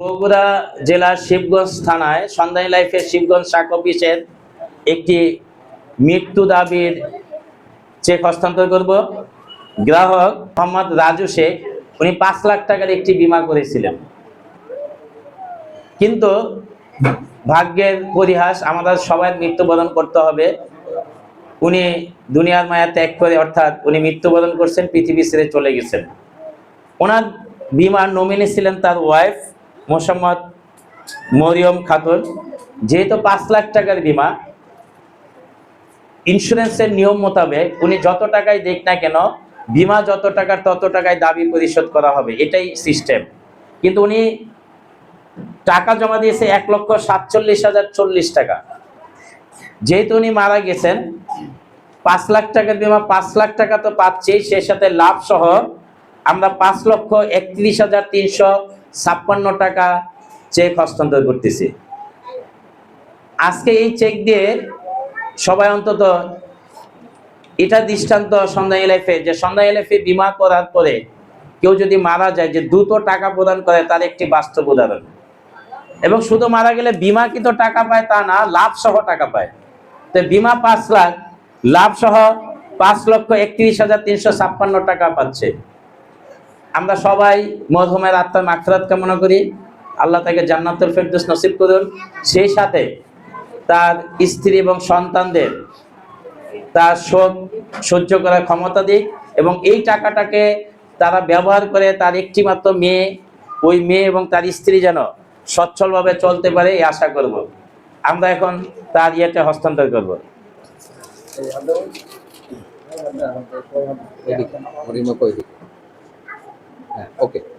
বগুড়া জেলার শিবগঞ্জ থানায় সন্ধানী লাইফের শিবগঞ্জ শাখ অফিসের একটি মৃত্যু দাবির চেক হস্তান্তর করব। গ্রাহক মোহাম্মদ রাজু শেখ, উনি পাঁচ লাখ টাকার একটি বীমা করেছিলেন। কিন্তু ভাগ্যের পরিহাস আমাদের সবাই মৃত্যুবরণ করতে হবে। উনি দুনিয়ার মায়া ত্যাগ করে অর্থাৎ উনি মৃত্যুবরণ করছেন, পৃথিবী ছেড়ে চলে গেছেন। ওনার বিমার নমিনি ছিলেন তার ওয়াইফ মোসাম্মদ মরিয়ম খাতুন, যেহেতু পাঁচ লাখ টাকার বিমা, ইন্স্যুরেন্সের নিয়ম মোতাবেক উনি যত টাকায় দেখ না কেন, বিমা যত টাকার তত টাকায় দাবি পরিশোধ করা হবে, এটাই সিস্টেম। কিন্তু উনি টাকা জমা দিয়েছে এক লক্ষ সাতচল্লিশ হাজার চল্লিশ টাকা। যেহেতু উনি মারা গেছেন, পাঁচ লাখ টাকার বিমা, পাঁচ লাখ টাকা তো পাচ্ছেই সে সাথে লাভ সহ আমরা পাঁচ লক্ষ একত্রিশ হাজার তিনশো ছাপ্পান্ন টাকা চেক হস্তান্তর করতেছি। আজকে এই চেক দিয়ে সবাই অন্তত এটা দৃষ্টান্ত সন্ধ্যা লাইফে যে সন্ধ্যা লাইফে বিমা করার পরে কেউ যদি মারা যায়, যে দ্রুত টাকা প্রদান করে, তার একটি বাস্তব উদাহরণ। এবং শুধু মারা গেলে বিমা কিন্তু টাকা পায় তা না লাভ সহ টাকা পায়। তো বিমা পাঁচ লাখ লাভ সহ পাঁচ লক্ষ একত্রিশ হাজার তিনশো ছাপ্পান্ন টাকা পাচ্ছে। আমরা সবাই মরহুমের আত্মার মাখরাত কামনা করি। আল্লাহ তাকে জান্নাতুল ফেরদৌস নসিব করুন। সেই সাথে তার স্ত্রী এবং সন্তানদের তার শোক সহ্য করার ক্ষমতা দিক এবং এই টাকাটাকে তারা ব্যবহার করে তার একটি মাত্র মেয়ে, ওই মেয়ে এবং তার স্ত্রী যেন সচ্ছলভাবে চলতে পারে এই আশা করব। আমরা এখন তার ইয়েতে হস্তান্তর করব। 哎，OK